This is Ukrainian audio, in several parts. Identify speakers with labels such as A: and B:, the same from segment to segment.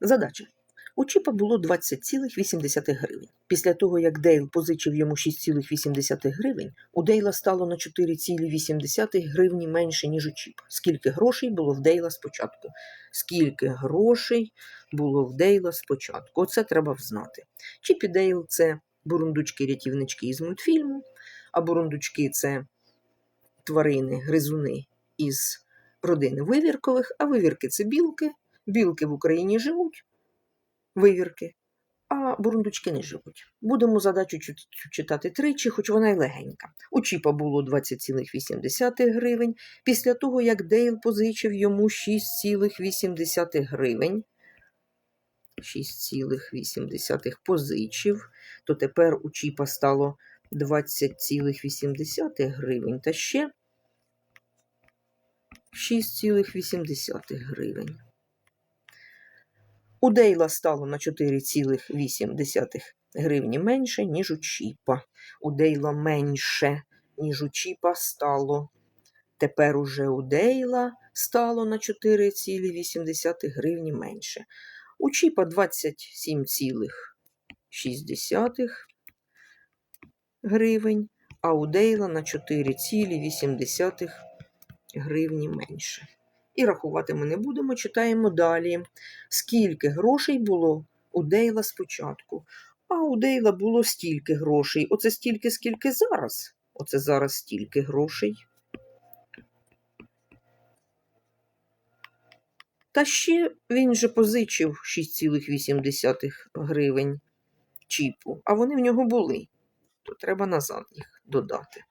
A: Задача. У Чіпа було 20,8 гривень. Після того, як Дейл позичив йому 6,8 гривень, у Дейла стало на 4,8 гривні менше, ніж у Чіпа. Скільки грошей було в Дейла спочатку? Скільки грошей було в Дейла спочатку? Оце треба взнати. Чіп і Дейл це бурундучки-рятівнички із мультфільму, а бурундучки це тварини, гризуни із родини вивіркових, а вивірки це білки. Білки в Україні живуть, вивірки, а бурундучки не живуть. Будемо задачу чу- чу- читати тричі, хоч вона й легенька. У Чіпа було 20,8 гривень. Після того, як Дейл позичив йому 6,8 гривень, 6,8 позичив, то тепер у Чіпа стало 20,8 гривень та ще 6,8 гривень. У Дейла стало на 4,8 гривні менше, ніж у Чіпа. У Дейла менше, ніж у Чіпа стало. Тепер уже у Дейла стало на 4,8 гривні менше. У Чіпа 27,6 гривень, а у Дейла на 4,8 гривні менше. І рахувати ми не будемо, читаємо далі. Скільки грошей було у Дейла спочатку? А у Дейла було стільки грошей. Оце стільки, скільки зараз. Оце зараз стільки грошей. Та ще він же позичив 6,8 гривень чіпу, а вони в нього були. То треба назад їх додати.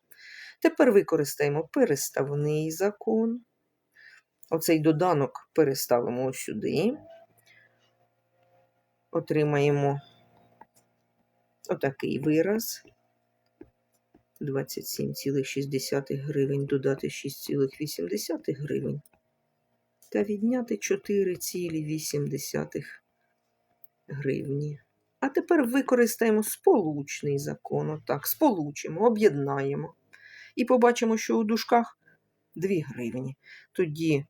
A: Тепер використаємо переставний закон. Оцей доданок переставимо ось сюди. Отримаємо отакий вираз. 27,6 гривень додати 6,8 гривень. Та відняти 4,8 гривні. А тепер використаємо сполучний закон. Отак, сполучимо, об'єднаємо. І побачимо, що у дужках 2 гривні. Тоді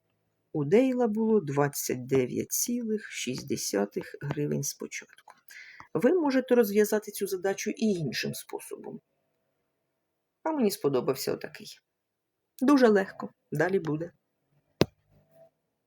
A: у Дейла було 29,6 гривень спочатку. Ви можете розв'язати цю задачу і іншим способом. А мені сподобався отакий. Дуже легко. Далі буде.